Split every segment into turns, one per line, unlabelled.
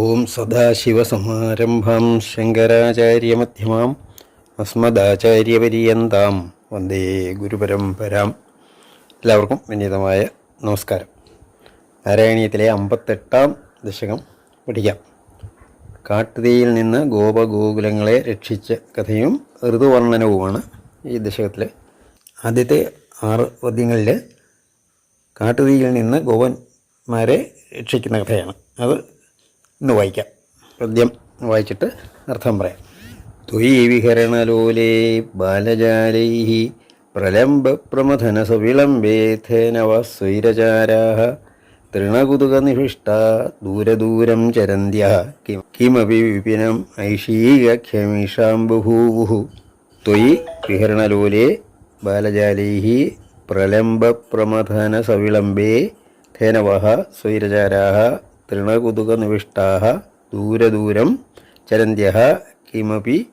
ഓം സദാശിവസമാരംഭാം. ശങ്കരാചാര്യമധ്യമാം. അസ്മദാചാര്യപര്യന്താം. വന്ദേ ഗുരുപരംപരാം എല്ലാവർക്കും വിനീതമായ നമസ്കാരം. നാരായണീയത്തിലെ അമ്പത്തെട്ടാം ദശകം പഠിക്കാം. കാട്ടുതീയിൽ നിന്ന് ഗോപഗോകുലങ്ങളെ രക്ഷിച്ച കഥയും ഋതുവർണനവുമാണ് ഈ ദശകത്തിലെ ആദ്യത്തെ ആറ് പദ്യങ്ങളിൽ കാട്ടുതീയിൽ നിന്ന് ഗോപന്മാരെ രക്ഷിക്കുന്ന കഥയാണ്. അത് ഇന്ന് വായിക്കാം. പദ്യം വായിച്ചിട്ട് അർത്ഥം പറയാം. ത്വയി വിഹരണലോലേ ബാലജാലൈ പ്രലംബപ്രമഥന സവിളംബേഥേനവ സ്വൈരചാരാ തൃണകുതുകനിഭിഷ്ട ദൂരദൂരം ചരന്ത്യ കിമപി വിപിനം ഐഷീകക്ഷമീഷാം ബഭൂവുഃ ത്വയി വിഹരണലോലേ ബാലജാലൈ പ്രലംബപ്രമഥനസവിളംബേ ധേനവ സ്വൈരചാരാः തൃണകുതുകനിവിഷ്ടാः ദൂരദൂരം ചരന്ത്യः കിമപി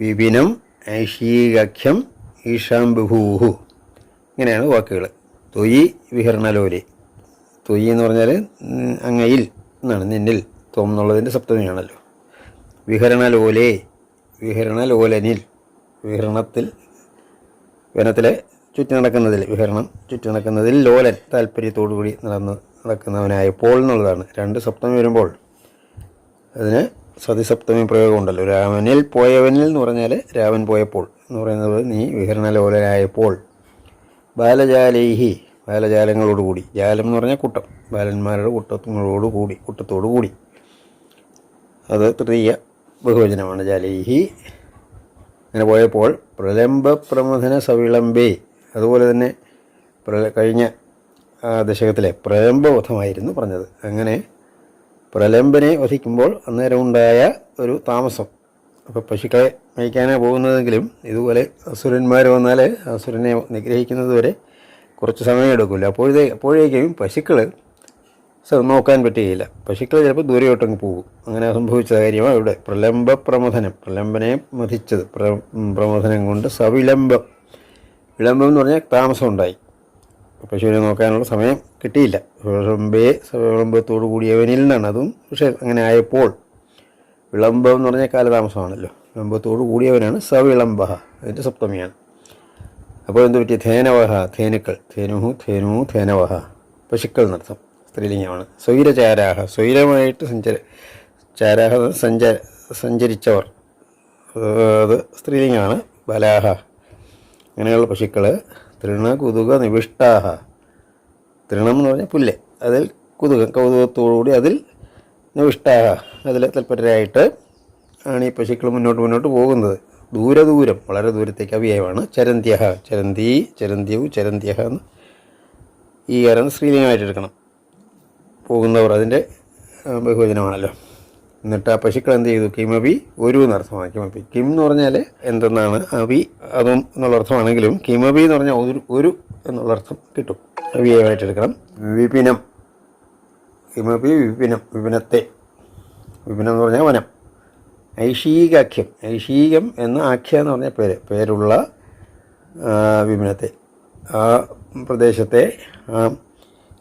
വിപിനം ഐഷീകഖ്യം ഈഷാം ബഭൂഹു ഇങ്ങനെയാണ് വാക്കുകൾ തൊയ് വിഹരണലോലെ. തൊയ് എന്ന് പറഞ്ഞാൽ അങ്ങയിൽ എന്നാണ്. നിന്നിൽ. ത്വം എന്നുള്ളതിന്റെ സപ്തമിയാണല്ലോ. വിഹരണലോലെ വിഹരണലോലനിൽ. വിഹരണത്തിൽ വനത്തിലെ ചുറ്റി നടക്കുന്നതിൽ വിഹരണം ചുറ്റി നടക്കുന്നതിൽ ലോലൻ താല്പര്യത്തോടു കൂടി നടന്ന് നടക്കുന്നവനായപ്പോൾ എന്നുള്ളതാണ്. രണ്ട് സപ്തമി വരുമ്പോൾ അതിന് സതിസപ്തമി പ്രയോഗമുണ്ടല്ലോ. രാമനിൽ പോയവനിൽ എന്ന് പറഞ്ഞാൽ രാമൻ പോയപ്പോൾ എന്ന് പറയുന്നത് നീ വിഹരണലോലനായപ്പോൾ ബാലജാലേഹി ബാലജാലങ്ങളോടുകൂടി ജാലം എന്ന് പറഞ്ഞാൽ കൂട്ടം. ബാലന്മാരുടെ കൂട്ടങ്ങളോടുകൂടി കൂട്ടത്തോടുകൂടി അത് തൃതീയ ബഹുവചനമാണ്. ജാലേഹി അങ്ങനെ പോയപ്പോൾ പ്രലംബ പ്രമഥന സവിളംബേ അതുപോലെ തന്നെ കഴിഞ്ഞ ദശകത്തിലെ പ്രലംബവധമായിരുന്നു പറഞ്ഞത്. അങ്ങനെ പ്രലംബനെ വധിക്കുമ്പോൾ അന്നേരം ഉണ്ടായ ഒരു താമസം. അപ്പോൾ പശുക്കളെ മേയ്ക്കാനാണ് പോകുന്നതെങ്കിലും ഇതുപോലെ അസുരന്മാർ വന്നാൽ അസുരനെ നിഗ്രഹിക്കുന്നത് വരെ കുറച്ച് സമയം എടുക്കില്ല അപ്പോഴേ അപ്പോഴേക്കും പശുക്കൾ നോക്കാൻ പറ്റുകയില്ല. പശുക്കൾ ചിലപ്പോൾ ദൂരെയോട്ടങ്ങ് പോകും. അങ്ങനെ സംഭവിച്ച കാര്യമാണ് ഇവിടെ പ്രലംബ പ്രമഥനം. പ്രലംബനെ മതിച്ചത് പ്രമോദനം കൊണ്ട് സവിലംബം. വിളംബം എന്ന് പറഞ്ഞാൽ താമസം ഉണ്ടായി. പശുവിനെ നോക്കാനുള്ള സമയം കിട്ടിയില്ല. വിളമ്പേ വിളമ്പത്തോടു കൂടിയവനിൽ നിന്നാണ്. അതും പക്ഷേ അങ്ങനെ ആയപ്പോൾ വിളംബം എന്ന് പറഞ്ഞാൽ കാലതാമസമാണല്ലോ. വിളംബത്തോടു കൂടിയവനാണ് സവിളംബ അതിന്റെ സപ്തമിയാണ്. അപ്പോൾ എന്ത് പറ്റി? ധേനവഹ ധേനുക്കൾ. ധേനുഹു ധേനു ധേനവഹ. പശുക്കൾ എന്നർത്ഥം സ്ത്രീലിംഗമാണ്. സ്വൈരചാരാഹ. സ്വൈരമായിട്ട് സഞ്ചര ചാരാഹ സഞ്ച സഞ്ചരിച്ചവർ. അത് സ്ത്രീലിംഗമാണ്. ബലാഹ. അങ്ങനെയുള്ള പശുക്കൾ തൃണ കുതുക നിവിഷ്ടാഹ തൃണം എന്ന് പറഞ്ഞാൽ പുല്ല്. അതിൽ കുതുകം കൗതുകത്തോടുകൂടി അതിൽ നിവിഷ്ടാഹ. അതിൽ തൽപരരായിട്ട് ആണ് ഈ പശുക്കൾ മുന്നോട്ട് മുന്നോട്ട് പോകുന്നത്. ദൂരെ ദൂരം വളരെ ദൂരത്തേക്ക് അവ്യയമാണ് ചരന്ത്യഹ ചരന്തി ചരന്ത്യവും ചരന്ത്യഹ എന്ന് ഈ കാരണം സ്ത്രീലിംഗമായിട്ട് എടുക്കണം പോകുന്നവർ അതിന്റെ ബഹുവചനമാണല്ലോ. എന്നിട്ട് ആ പശുക്കൾ എന്ത് ചെയ്തു? കിമബി ഒരു എന്നർത്ഥമാണ് കിമബി കിം എന്ന് പറഞ്ഞാൽ എന്തെന്നാണ്? അവി അതും എന്നുള്ള അർത്ഥമാണെങ്കിലും കിമബി എന്ന് പറഞ്ഞാൽ ഒരു ഒരു എന്നുള്ള അർത്ഥം കിട്ടും. അവിയായിട്ട് എടുക്കണം. വിപിനം. കിമബി വിപിനം. വിപിനത്തെ. വിപിനം എന്ന് പറഞ്ഞാൽ വനം. ഐഷീകാഖ്യം. ഐഷീകം എന്ന ആഖ്യ എന്ന് പറഞ്ഞ പേര്. പേരുള്ള വിപിനത്തെ. ആ പ്രദേശത്തെ ആ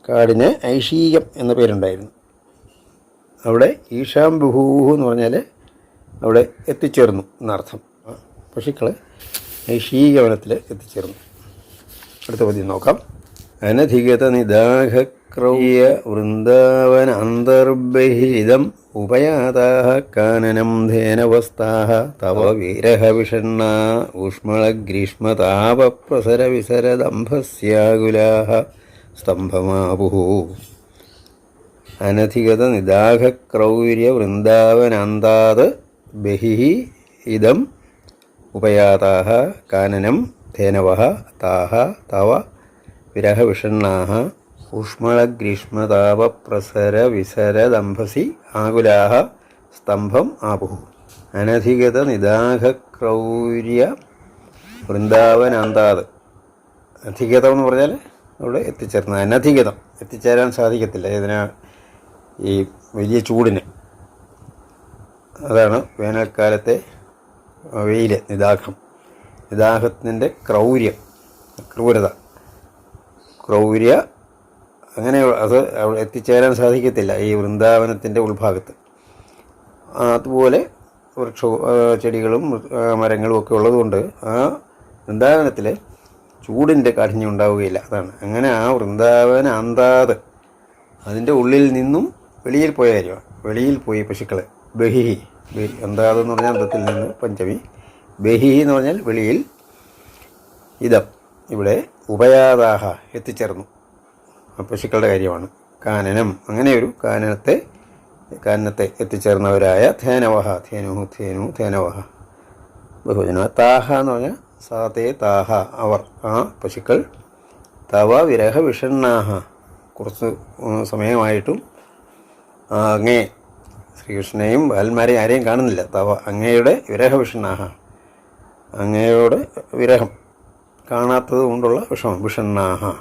കാടിന് ഐഷീകം എന്ന പേരുണ്ടായിരുന്നു. അവിടെ ഈശാം ബഹൂഹു എന്ന് പറഞ്ഞാൽ അവിടെ എത്തിച്ചേർന്നു എന്നർത്ഥം. പശുക്കൾ ഐഷീകവനത്തിൽ എത്തിച്ചേർന്നു. അടുത്ത പതി നോക്കാം. അനധികത നിദാഹക്രൗയ വൃന്ദാവന അന്തർബഹിതം ഉപയാതാഹ കാനനം ധേനവസ്ഥാഹ തവ വിരഹവിഷണ്ണ ഊഷ്മളഗ്രീഷ്മതാപപ്രസരവിസരദംഭസ്യാകുലാഹ സ്തംഭമാപുഃ അനധികത നിദാഹക്രൗര്യ വൃന്ദാവനാന്താത് ബഹിഹി ഇതം ഉപയാതാഹ കാനനം ധേനവ താഹ തവ വിരഹവിഷണ്ണാः ഊഷ്മളഗ്രീഷ്മതാപപ്രസരവിസരദംഭസി ആകുലാഹ സ്തംഭം ആപുഹു അനധികത നിദാഹക്രൗര്യ വൃന്ദാവനാന്താത് അധികതം എന്ന് പറഞ്ഞാൽ അവിടെ എത്തിച്ചേർന്നത്. അനധികതം. എത്തിച്ചേരാൻ സാധിക്കത്തില്ല. ഇതിന് ഈ വലിയ ചൂടിന്. അതാണ് വേനൽക്കാലത്തെ വെയിൽ നിദാഹം. നിദാഹത്തിന്റെ ക്രൗര്യം ക്രൂരത. ക്രൗര്യ അങ്ങനെ അത് എത്തിച്ചേരാൻ സാധിക്കത്തില്ല ഈ വൃന്ദാവനത്തിന്റെ ഉൾഭാഗത്ത്. അതുപോലെ വൃക്ഷ ചെടികളും മരങ്ങളും ഒക്കെ ഉള്ളതുകൊണ്ട് ആ വൃന്ദാവനത്തിൽ ചൂടിന്റെ കാഠിന്യം ഉണ്ടാവുകയില്ല. അതാണ്. അങ്ങനെ ആ വൃന്ദാവന അന്താത് അതിന്റെ ഉള്ളിൽ നിന്നും വെളിയിൽ പോയ കാര്യമാണ് വെളിയിൽ പോയി പശുക്കൾ ബഹിഹി. ബഹി അന്താത് എന്ന് പറഞ്ഞാൽ അന്തത്തിൽ നിന്ന് പഞ്ചമി. ബഹിഹി എന്ന് പറഞ്ഞാൽ വെളിയിൽ. ഇതം. ഇവിടെ ഉപയാതാഹ എത്തിച്ചേർന്നു. പശുക്കളുടെ കാര്യമാണ്. കാനനം. അങ്ങനെയൊരു കാനനത്തെ കാനനത്തെ എത്തിച്ചേർന്നവരായ ധേനവഹ. ധേനു ധേനു ധേനവഹ. ബഹുജന താഹ എന്ന് പറഞ്ഞാൽ സാതേ താഹ അവർ ആ പശുക്കൾ. തവ വിരഹ വിഷണ്ണാഹ. കുറച്ച് സമയമായിട്ടും അങ്ങേ. ശ്രീകൃഷ്ണനെയും ബാലന്മാരെയും ആരെയും കാണുന്നില്ല. തവ അങ്ങയുടെ വിരഹ വിഷണ്ണാഹ. അങ്ങയോട് വിരഹം. കാണാത്തത് കൊണ്ടുള്ള വിഷമം. വിഷണ്ണാഹ.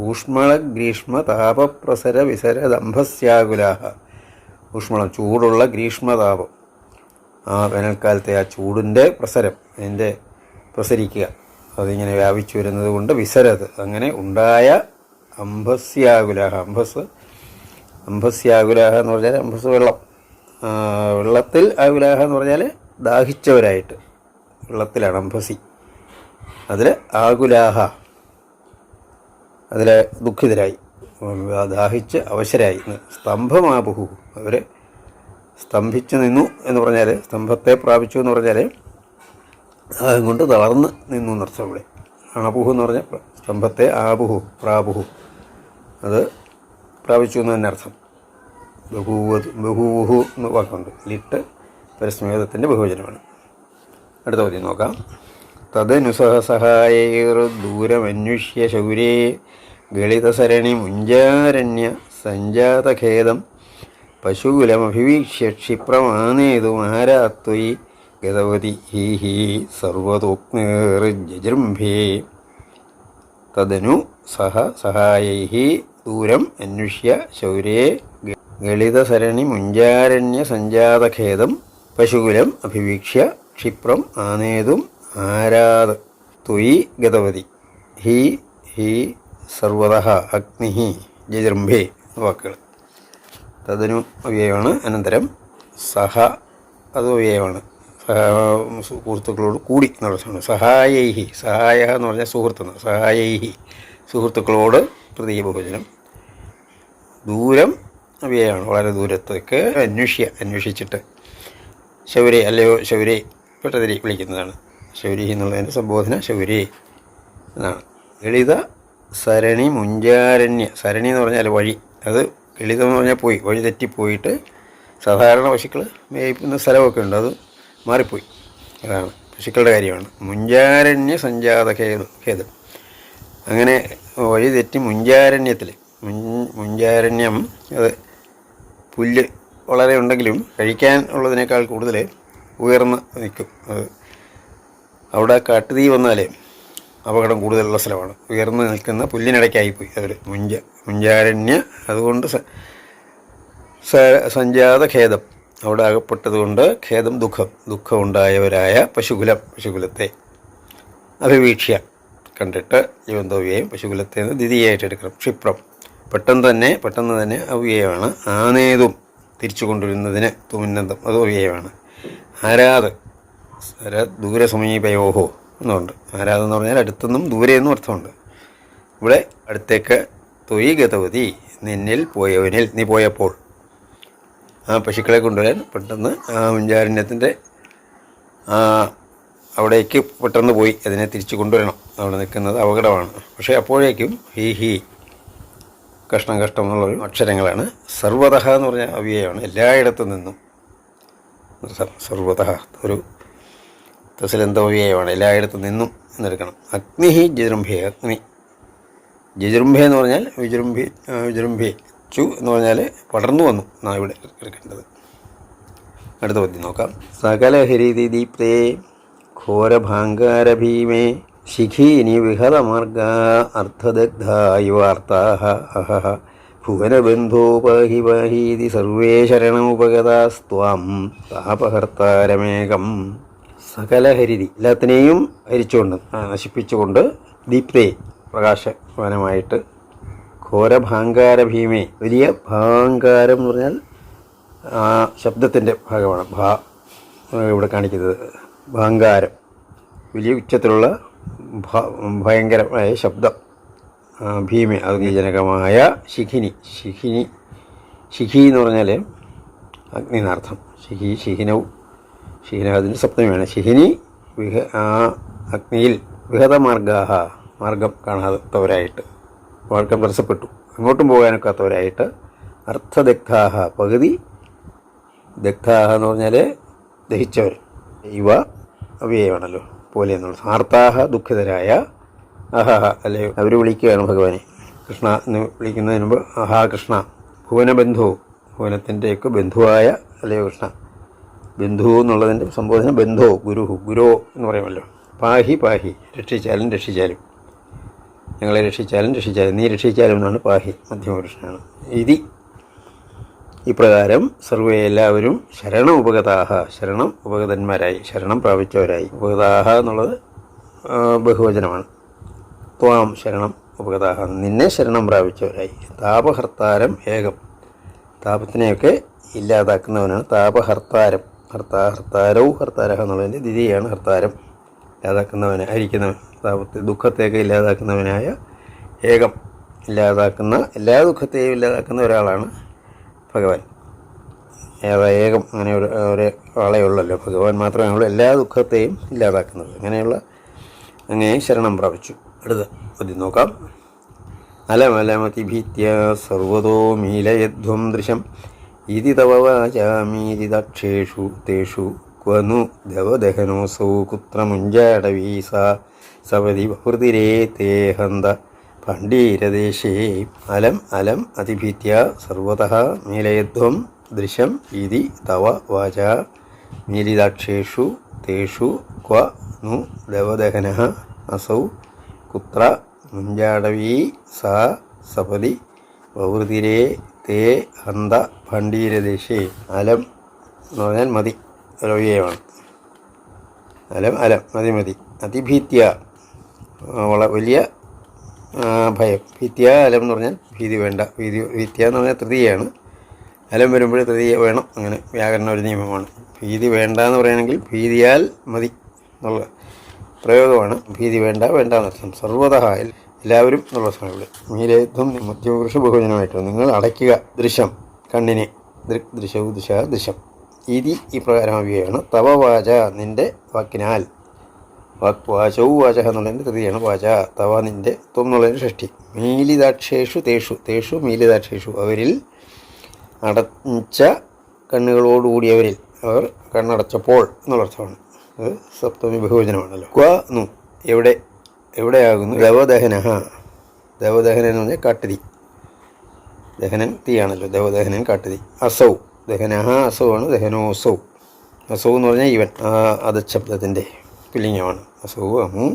ഊഷ്മള ഗ്രീഷ്മ താപപ്രസര വിസര ദംഭസ്യാകുലാഹ. ഊഷ്മളം ചൂടുള്ള ഗ്രീഷ്മതാപം ആ വേനൽക്കാലത്തെ ആ ചൂടിന്റെ പ്രസരം അതിന്റെ പ്രസരിക്കുക. അതിങ്ങനെ വ്യാപിച്ചു വരുന്നത് കൊണ്ട് വിസരത്. അങ്ങനെ ഉണ്ടായ അംഭസ്യാകുലാഹ. അംഭസ് ആകുലാഹ എന്ന് പറഞ്ഞാൽ അംഭസ് വെള്ളം. വെള്ളത്തിൽ ആകുലാഹ എന്ന് പറഞ്ഞാൽ ദാഹിച്ചവരായിട്ട്. വെള്ളത്തിലാണ് അംഭസി അതിൽ ആകുലാഹ. അതിൽ ദുഃഖിതരായി. ദാഹിച്ച് അവശരായി. സ്തംഭമാബുഹു അവർ സ്തംഭിച്ചു നിന്നു എന്ന് പറഞ്ഞാൽ സ്തംഭത്തെ പ്രാപിച്ചു എന്ന് പറഞ്ഞാൽ ദാഹം കൊണ്ട് തളർന്ന് നിന്നു എന്നർത്ഥം ഇവിടെ ആബുഹു എന്ന് പറഞ്ഞാൽ സ്തംഭത്തെ ആബുഹു പ്രാബുഹു അത് പ്രാപിച്ചു എന്ന് തന്നെ അർത്ഥം. ബഹൂവത് ബഹൂഹു എന്ന് വാക്കുണ്ട്. ലിട്ട് പരസ്മേതത്തിന്റെ ബഹുവചനമാണ്. അടുത്ത പതി നോക്കാം. തദനുസഹസഹായൈർദൂരമന്വിഷ്യ ശൗരേ ഗളിതസരണി മുഞ്ചാരണ്യ സഞ്ജാതഖേദം പശുകുലമഭിവീക്ഷ്യ ക്ഷിപ്രമാനേതു ക്ഷിപ്രമാനേതുമാരാത്വയി ഗതവതി ഹി ഹി സർവതോക്നേർജൃംഭേ തദനു സഹ സഹായൈ ദൂരം അന്വേഷ്യ ശൗരേ ഗളിതസരണി മുഞ്ചാരണ്യ സഞ്ജാതഖേദം പശുകുലം അഭിവീക്ഷ്യ ക്ഷിപ്രം ആനേതും ആരാത് തുയി ഗതവതി. ഹി ഹി സർവത അഗ്നി ജജൃംഭേ വാക്കുകൾ. തദനു അവ്യയമാണ് അനന്തരം സഹ അത് അവ്യയമാണ് സഹ- സുഹൃത്തുക്കളോട് കൂടി എന്നുള്ള സഹായൈഹി. സഹായ എന്ന് പറഞ്ഞാൽ സുഹൃത്ത് സഹായൈഹി. സുഹൃത്തുക്കളോട് തൃതീയ ബഹുജനം ദൂരം അവയാണ് വളരെ ദൂരത്തേക്ക് അന്വേഷിക്കുക അന്വേഷിച്ചിട്ട്. ശൗരി അല്ലയോ ശൗരി പെട്ടതിരി വിളിക്കുന്നതാണ്. ശൗരി എന്നുള്ളതിന്റെ സംബോധന ശൗരി എന്നാണ്. ലളിത സരണി മുഞ്ചാരണ്യ. സരണി എന്ന് പറഞ്ഞാൽ വഴി. അത് ലളിതം എന്ന് പറഞ്ഞാൽ പോയി. വഴി തെറ്റിപ്പോയിട്ട് സാധാരണ പശുക്കൾ മേയ്ക്കുന്ന സ്ഥലമൊക്കെ ഉണ്ട്. അത് മാറിപ്പോയി. അതാണ് പശുക്കളുടെ കാര്യമാണ്. മുഞ്ചാരണ്യ സഞ്ജാത ഖേദം ഖേദം. അങ്ങനെ വഴി തെറ്റി മുഞ്ചാരണ്യത്തിൽ മുഞ്ചാരണ്യം അത് പുല്ല് വളരെ ഉണ്ടെങ്കിലും കഴിക്കാൻ ഉള്ളതിനേക്കാൾ കൂടുതൽ ഉയർന്ന് നിൽക്കും. അത് അവിടെ കാട്ടുതീ വന്നാലേ അപകടം കൂടുതലുള്ള സ്ഥലമാണ്. ഉയർന്നു നിൽക്കുന്ന പുല്ലിനിടയ്ക്കായിപ്പോയി അവർ മുഞ്ച മുഞ്ചാരണ്യ അതുകൊണ്ട് സഞ്ജാത ഖേദം. അവിടെ അകപ്പെട്ടതുകൊണ്ട് ഖേദം ദുഃഖം. ദുഃഖമുണ്ടായവരായ പശുകുലം പശുകുലത്തെ അഭിവീക്ഷ്യ. കണ്ടിട്ട് ജീവന്തവ്യയും പശുകുലത്തിൽ നിന്ന് ദ്വിതീയായിട്ട് എടുക്കണം ക്ഷിപ്രം. പെട്ടെന്ന് തന്നെ പെട്ടെന്ന് തന്നെ അവ്യയമാണ് ആനേതും തിരിച്ചു കൊണ്ടുവരുന്നതിന് തുമിന്നന്തം അത് അവ്യയമാണ് ആരാത്? ദൂര സമീപയോഹോ എന്നുണ്ട്. ആരാത് എന്ന് പറഞ്ഞാൽ അടുത്തൊന്നും ദൂരെ എന്നും അർത്ഥമുണ്ട്. ഇവിടെ അടുത്തേക്ക് തൊയ് ഗതവതി നിന്നിൽ പോയവനിൽ നീ പോയപ്പോൾ. ആ പശുക്കളെ കൊണ്ടുവരാൻ പെട്ടെന്ന് ആ മുഞ്ചാരണ്യത്തിന്റെ അവിടേക്ക് പെട്ടെന്ന് പോയി അതിനെ തിരിച്ചു കൊണ്ടുവരണം. അവിടെ നിൽക്കുന്നത് അപകടമാണ്. പക്ഷേ അപ്പോഴേക്കും ഹി ഹി കഷ്ണം കഷ്ടം എന്നുള്ളൊരു അക്ഷരങ്ങളാണ്. സർവതഹ എന്ന് പറഞ്ഞ അവ്യയമാണ് എല്ലായിടത്തു നിന്നും. സർവതഹ ഒരു തസലന്തവ്യയമാണ് എല്ലായിടത്തു നിന്നും എന്നെടുക്കണം അഗ്നി ഹി ജജൃംഭേ അഗ്നി. ജജൃംഭേ എന്ന് പറഞ്ഞാൽ വിജൃംഭി വിജൃംഭി ചു എന്ന് പറഞ്ഞാൽ പടർന്നു വന്നു. എന്നാണ് ഇവിടെ എടുക്കേണ്ടത്. അടുത്ത പദ്യം നോക്കാം. സകല ഹരിതി ദീപ്തേ ഘോരഭാങ്കാരഭീമേ ശിഖീനി വിഹതമാർഗ അർത്ഥദഗ്ധായുവാർത്താഹ അഹഹ. ഭുവനബന്ധോപാഹി പാഹീതി സർവേ ശരണമുപഗതാസ്ത്വാം താപഹർത്താരമേകം. സകലഹരിതി എല്ലാത്തിനെയും ഹരിച്ചുകൊണ്ട് നശിപ്പിച്ചുകൊണ്ട് ദീപ്തേ പ്രകാശവാനമായിട്ട് ഘോരഭാങ്കാര ഭീമേ വലിയ ഭാങ്കാരം എന്ന് പറഞ്ഞാൽ ആ ശബ്ദത്തിന്റെ ഭാഗമാണ് ഭാ ഇവിടെ കാണിക്കുന്നത്. ഭാങ്കാരം വലിയ ഉച്ചത്തിലുള്ള ഭയങ്കരമായ ശബ്ദം ഭീമി അഗ്നിജനകമായ ശിഖിനി ശിഖിനി ശിഖി എന്ന് പറഞ്ഞാൽ അഗ്നി എന്നർത്ഥം ശിഖി ശിഖിനവും ശിഖിനാഥിന്റെ സപ്തമിയാണ് ശിഖിനി വിഹ ആ അഗ്നിയിൽ വിഹതമാർഗാഹ മാർഗം കാണാത്തവരായിട്ട് മാർഗം തടസ്സപ്പെട്ടു. അങ്ങോട്ടും പോകാനൊക്കാത്തവരായിട്ട് അർത്ഥദഗ്ധാഹ പകുതി ദഗ്ധാഹ എന്ന് പറഞ്ഞാൽ ദഹിച്ചവർ. ഇവ അവയവാണല്ലോ പോലെ എന്നുള്ളത് ആർത്താഹ ദുഃഖിതരായ അഹഹ അല്ലേ? അവർ വിളിക്കുകയാണ് ഭഗവാനെ. കൃഷ്ണ എന്ന് വിളിക്കുന്നതിന് മുമ്പ് അഹാ കൃഷ്ണ ഭുവനബന്ധു ഭുവനത്തിന്റെയൊക്കെ ബന്ധുവായ അല്ലയോ കൃഷ്ണ? ബന്ധു എന്നുള്ളതിന്റെ സംബോധന ബന്ധോ ഗുരു ഗുരോ എന്ന് പറയുമല്ലോ. പാഹി പാഹി രക്ഷിച്ചാലും രക്ഷിച്ചാലും. ഞങ്ങളെ രക്ഷിച്ചാലും രക്ഷിച്ചാലും. നീ രക്ഷിച്ചാലും എന്നാണ് പാഹി മധ്യമകൃഷ്ണനാണ് ഇതി ഇപ്രകാരം സർവേ എല്ലാവരും ശരണം ഉപഗതാഹ ശരണം ഉപഗതന്മാരായി ശരണം പ്രാപിച്ചവരായി. ഉപഗതാഹ എന്നുള്ളത് ബഹുവചനമാണ്. ത്വാം ശരണം ഉപഗതാഹ നിന്നെ ശരണം പ്രാപിച്ചവരായി. താപഹർത്താരം ഏകം. താപത്തിനെയൊക്കെ ഇല്ലാതാക്കുന്നവനാണ് താപഹർത്താരം. ഹർത്താ ഹർത്താരവും ഹർത്താരഹ എന്നുള്ളതിന്റെ ദിതിയാണ് ഹർത്താരം. ഇല്ലാതാക്കുന്നവനെ ഹരിക്കുന്നവൻ താപത്തെ ദുഃഖത്തെയൊക്കെ ഇല്ലാതാക്കുന്നവനായ ഏകം. ഇല്ലാതാക്കുന്ന എല്ലാ ദുഃഖത്തെയും ഇല്ലാതാക്കുന്ന ഒരാളാണ് ഭഗവാൻ. ഏറെ ഏകം അങ്ങനെ ഒരു ഒരേ ആളെ ഉള്ളല്ലോ. ഭഗവാൻ മാത്രമേ ഉള്ളൂ. എല്ലാ ദുഃഖത്തെയും ഇല്ലാതാക്കുന്നത്. അങ്ങനെയുള്ള അങ്ങനെ ശരണം പ്രാപിച്ചു. അടുത്ത പതി നോക്കാം. അലമലമതിഭീത്യ സർവതോ മീലയധ്വം ദൃശം. ഇതി തവ ദക്ഷേഷു തേഷു ക്വനു ദവദഹനോസൗ കുത്ര മുഞ്ചാടവീസ സവതി ബഹൃതിരേ തേ ഹന്ത പണ്ഡീരദേശേ അലം അലം അതിഭീത്യ സർവത മീലയധ്വം ദൃശ്യം ഇതി തവ വാച മീലിതാക്ഷേഷു തേഷു ക്വ നു ദവദഹന അസൗ കുത്ര മുഞ്ചാടവീ സാ സപതി പ്രവൃതിരേ തേ ഹന്ത ഭണ്ഡീരദേശേ അലം എന്ന് പറഞ്ഞാൽ മതി. രവ്യമാണ് അലം അലം മതി മതി. അതിഭീത്യ. വലിയ ഭയം. ഭീത്യ അലം എന്ന് പറഞ്ഞാൽ ഭീതി വേണ്ട. ഭീതി ഭീത്യ എന്ന് പറഞ്ഞാൽ തൃതീയാണ് അലം വരുമ്പോൾ തൃതീയ വേണം. അങ്ങനെ വ്യാകരണ ഒരു നിയമമാണ്. ഭീതി വേണ്ട എന്ന് പറയുകയാണെങ്കിൽ ഭീതിയാൽ മതി എന്നുള്ള പ്രയോഗമാണ്. ഭീതി വേണ്ട വേണ്ട എന്നർത്ഥം സർവതഹ എല്ലാവരും എന്നുള്ള സമയത്ത് മീലേത്വം മധ്യപുരുഷ ബഹുജനമായിട്ട് നിങ്ങൾ അടയ്ക്കുക. ദൃശ്യം. കണ്ണിനെ. ദൃശ്യവും ദിശ ദൃശ്യം. ഇതി പ്രകാരമാവുകയാണ്. തവ വാച നിന്റെ വാക്കിനാൽ. വാക് വാച എന്നുള്ളതിന്റെ തൃതിയാണ് വാച. തവ നിന്റെ ത്വം എന്നുള്ളതിന്റെ ഷഷ്ടി. മീലിതാക്ഷേഷു തേഷു. തേഷു മീലിതാക്ഷേഷു. അവരിൽ അടച്ച കണ്ണുകളോടുകൂടിയവരിൽ അവർ കണ്ണടച്ചപ്പോൾ എന്നുള്ളർത്ഥമാണ്. അത് സപ്തമി ബഹുവചനമാണല്ലോ. ക്വ നു എവിടെ? എവിടെയാകുന്നു? ദേവദഹന ദവദഹനൻ എന്ന് പറഞ്ഞാൽ കാട്ടുതി. ദഹനൻ തീയാണല്ലോ. ദവദഹനൻ കാട്ടുതി. അസൗ. ദഹനഹ അസൗ ആണ് ദഹനോസൗ. അസൗ എന്ന് പറഞ്ഞാൽ ഇവൻ. ആ അധശബ്ദത്തിന്റെ പുല്ലിംഗമാണ് അസൗ അമു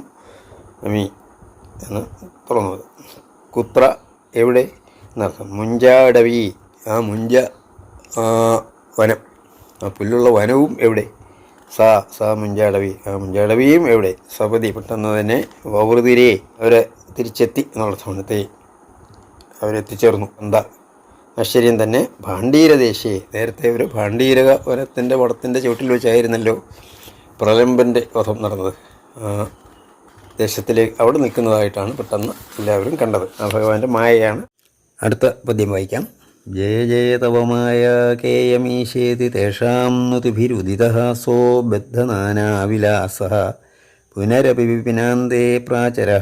എന്ന് തുടങ്ങുന്നത് കുത്ര എവിടെ? എന്നർത്ഥം മുഞ്ചാടവി. ആ മുഞ്ച വനം. ആ പുല്ലുള്ള വനവും എവിടെ? സ സ മുഞ്ചാടവി. ആ മുഞ്ചാടവിയും എവിടെ? സപതി പെട്ടെന്ന് തന്നെ വവൃതിരെ അവരെ തിരിച്ചെത്തി എന്നുള്ള തേ അവരെത്തിച്ചേർന്നു എന്താ? ആശ്ചര്യം തന്നെ ഭാണ്ഡീരദേശേ. നേരത്തെ ഒരു ഭാണ്ഡീരക വനത്തിന്റെ വടത്തിന്റെ ചുവട്ടിൽ വെച്ചായിരുന്നല്ലോ പ്രലംബന്റെ വധം നടന്നത്. ദേശത്തിലേക്ക് അവിടെ നിൽക്കുന്നതായിട്ടാണ് പെട്ടെന്ന് എല്ലാവരും കണ്ടത്. ആ ഭഗവാന്റെ മായയാണ്. അടുത്ത പദ്യം വായിക്കാം. ജയ ജയ തവമായ കേയമീശേതി തേഷാം നുതിഭിരുദിത സോ ബദ്ധനാനാവിലാസ. പുനരപി വിപിനാന്തേ പ്രാചര.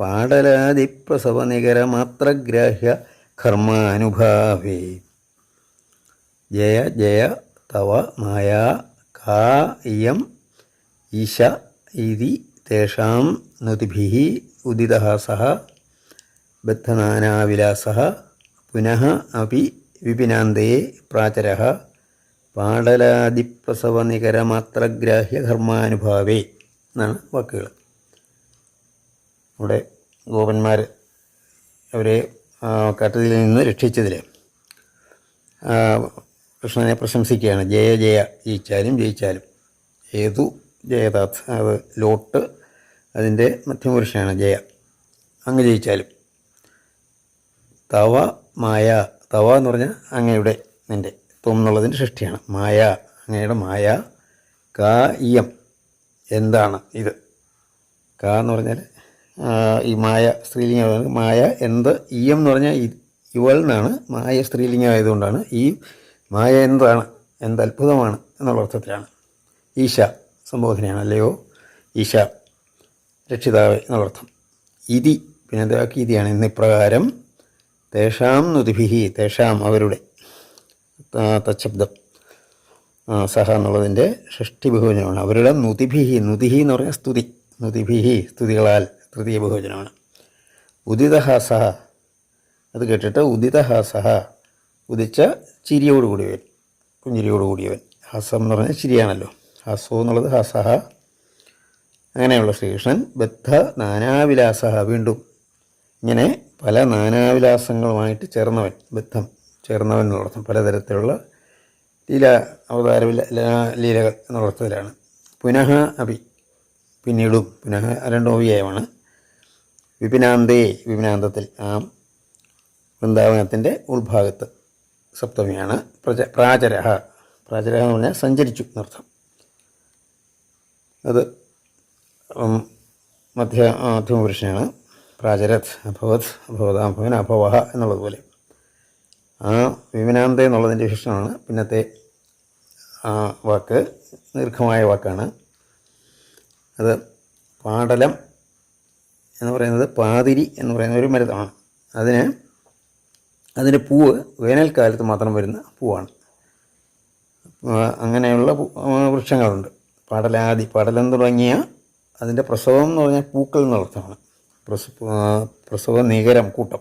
പാടലാദിപ്രസവനികരമാത്രഗ്രാഹ്യ കർമാനുഭാവേ. ജയ ജയ തവ മായ കാ ഇയം ഈശ ഇതി തേഷാം നുതിഭിः ഉദിതः സഹ ബദ്ധനാനാവിലാസः പുനഃ അപി വിപിനാന്തേ പ്രാചരः പാടലാദിപ്രസവനികരമാത്രഗ്രാഹ്യ ധർമാനുഭാവേ എന്നാണ് വാക്കുകൾ. ഇവിടെ ഗോപന്മാർ അവരെ ആ, നിന്ന് രക്ഷിച്ചതിൽ കൃഷ്ണനെ പ്രശംസിക്കുകയാണ്. ജയ ജയ ജയിച്ചാലും ജയിച്ചാലും. ഏതു ജയതാത് അത് ലോട്ട് അതിന്റെ മധ്യപുരുഷനാണ് ജയ. അങ്ങ് ജയിച്ചാലും. തവ മായ തവ എന്ന് പറഞ്ഞാൽ അങ്ങയുടെ നിന്റെ എന്നുള്ളതിന്റെ സൃഷ്ടിയാണ്. മായ അങ്ങയുടെ മായ കാ ഇയം എന്താണ് ഇത്? ക എന്ന് പറഞ്ഞാൽ ഈ മായ സ്ത്രീലിംഗമാണ് മായ എന്ത് ഇയം എന്ന് പറഞ്ഞാൽ ഇവൾ എന്നാണ്. മായ സ്ത്രീലിംഗമായതുകൊണ്ടാണ് ഈ മായ എന്താണ് എന്ത് അത്ഭുതമാണ് എന്നുള്ള അർത്ഥത്തിലാണ്. ഈശ. സംബോധനയാണ്. അല്ലയോ? ഈശ രക്ഷിതാവ് എന്നുള്ളർത്ഥം ഇതി പിന്നെ എന്താക്കി ഇതിയാണ്. ഇന്നിപ്രകാരം തേഷാം നുതിഭിഹി തേഷാം അവരുടെ തച്ഛബ്ദം. സഹ എന്നുള്ളതിന്റെ ഷഷ്ടി ബഹുവചനമാണ്. അവരുടെ നുതിഭിഹി നുതിഹി എന്ന് പറഞ്ഞാൽ സ്തുതി. നുതിഭിഹി സ്തുതികളാൽ തൃതീയ ബഹുവചനമാണ്. ഉദിതഹാസഹ അത് കേട്ടിട്ട് ഉദിതഹാസഹ ഉദിച്ച ചിരിയോടുകൂടിയവൻ പുഞ്ചിരിയോടുകൂടിയവൻ. ഹാസം എന്ന് പറഞ്ഞാൽ ചിരിയാണല്ലോ. ഹാസോ എന്നുള്ളത് ഹസഹ അങ്ങനെയുള്ള ശ്രീകൃഷ്ണൻ ബദ്ധ നാനാവിലാസ വീണ്ടും ഇങ്ങനെ പല നാനാവിലാസങ്ങളുമായിട്ട് ചേർന്നവൻ ബദ്ധം ചേർന്നവൻ എന്നുള്ളർത്ഥം പലതരത്തിലുള്ള ലീല അവതാര ലീലകൾ എന്നുള്ളർത്ഥത്തിലാണ് പുനഃ അഭി പിന്നീടും പുനഃ രണ്ടും വിപിനാന്തേ വിപിനാന്തത്തിൽ ആ വൃന്ദാവനത്തിന്റെ ഉൾഭാഗത്ത് സപ്തമിയാണ് പ്രജ പ്രാചരഹ. പ്രാചരഹ എന്ന് പറഞ്ഞാൽ സഞ്ചരിച്ചു എന്നർത്ഥം. അത് മധ്യ മധ്യ മധ്യമപുരുഷനാണ് പ്രാചരത് അഭവത് അഭവതാഭവൻ അഭവഹ എന്നുള്ളതുപോലെ ആ വിമനാന്ത എന്നുള്ളതിന്റെ വിശേഷമാണ് പിന്നത്തെ ആ വാക്ക് ദീർഘമായ വാക്കാണ്. അത് പാടലം എന്ന് പറയുന്നത് പാതിരി എന്ന് പറയുന്ന ഒരു മരുതാണ് അതിന് അതിന്റെ പൂവ് വേനൽക്കാലത്ത് മാത്രം വരുന്ന പൂവാണ്. അങ്ങനെയുള്ള വൃക്ഷങ്ങളുണ്ട്. പാടലാദി പടലം തുടങ്ങിയ അതിന്റെ പ്രസവം എന്ന് പറഞ്ഞാൽ പൂക്കൾ എന്നർത്ഥമാണ് പ്രസ പ്രസവ നികരം കൂട്ടം.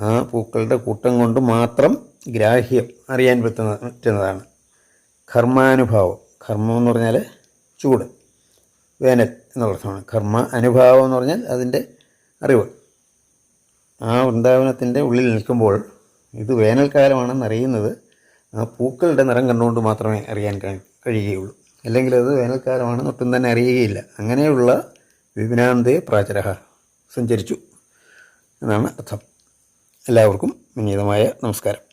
ആ പൂക്കളുടെ കൂട്ടം കൊണ്ട് മാത്രം ഗ്രാഹ്യം അറിയാൻ പറ്റുന്ന പറ്റുന്നതാണ്. കർമാനുഭാവം. കർമ്മം എന്ന് പറഞ്ഞാൽ ചൂട് വേനൽ എന്നുള്ളതാണ് കർമ്മ അനുഭാവം എന്ന് പറഞ്ഞാൽ അതിന്റെ അറിവ്. ആ വൃന്ദാവനത്തിന്റെ ഉള്ളിൽ നിൽക്കുമ്പോൾ ഇത് വേനൽക്കാലമാണെന്ന് അറിയുന്നത് ആ പൂക്കളുടെ നിറം കണ്ടുകൊണ്ട് മാത്രമേ അറിയാൻ കഴി- കഴിയുകയുള്ളൂ. അല്ലെങ്കിൽ അത് വേനൽക്കാലമാണെന്ന് ഒട്ടും തന്നെ അറിയുകയില്ല. അങ്ങനെയുള്ള വിപിനാന്തേ പ്രാചരഹ. സഞ്ചരിച്ചു. എന്നാണ് അർത്ഥം. എല്ലാവർക്കും വിനീതമായ നമസ്കാരം.